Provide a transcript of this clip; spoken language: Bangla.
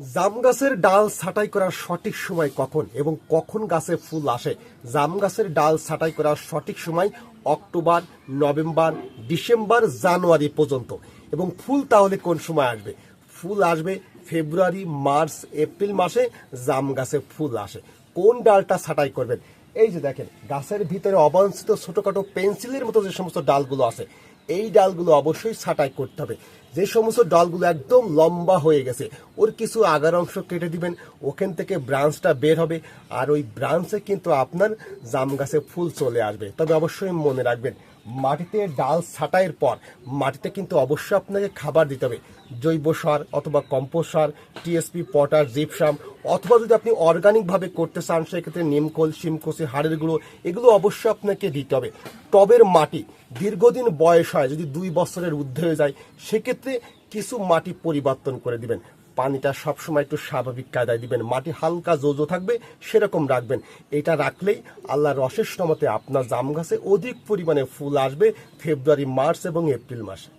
জাম গাছের ডাল ছাঁটাই করার সঠিক সময় কখন এবং কখন গাছে ফুল আসে? জাম গাছের ডাল ছাঁটাই করার সঠিক সময় অক্টোবর, নভেম্বর, ডিসেম্বর, জানুয়ারি পর্যন্ত। এবং ফুল তাহলে কোন সময় আসবে? ফুল আসবে ফেব্রুয়ারি, মার্চ, এপ্রিল মাসে জাম গাছে ফুল আসে। কোন ডালটা ছাঁটাই করবেন? এই যে দেখেন, গাছের ভিতরে অবাঞ্ছিত ছোটোখাটো পেন্সিলের মতো যে সমস্ত ডালগুলো আছে এই ডালগুলো অবশ্যই ছাটাই করতে হবে। যে সমস্ত ডালগুলো একদম লম্বা হয়ে গেছে, ওর কিছু আগার অংশ কেটে দিবেন, ওখান থেকে ব্রাঞ্চটা বের হবে, আর ওই ব্রাঞ্চে কিন্তু আপনার জাম গাছে ফুল চলে আসবে। তবে অবশ্যই মনে রাখবেন মাটিতে ডাল ছাঁটাইয়ের পর মাটিতে কিন্তু অবশ্যই আপনাকে খাবার দিতে হবে। জৈব সার অথবা কম্পোস্ট সার টিএসপি পটার জিপসাম অথবা যদি আপনি অর্গানিকভাবে করতে চান, সেক্ষেত্রে নিমখোল শিমকোষি হাড়ের গুঁড়ো, এগুলো অবশ্যই আপনাকে দিতে হবে। টবের মাটি দীর্ঘদিন বয়স হয়, যদি দুই বছরের ঊর্ধ্বে হয়ে যায়, সেক্ষেত্রে কিছু মাটি পরিবর্তন করে দিবেন। পানিটা সবসময় একটু স্বাভাবিক কায়দায় দিবেন। মাটি হালকা জোজো থাকবে, সেরকম রাখবেন। এটা রাখলেই আল্লাহর অশেষ নমতে আপনার জাম গাছে অধিক পরিমাণে ফুল আসবে ফেব্রুয়ারি, মার্চ এবং এপ্রিল মাসে।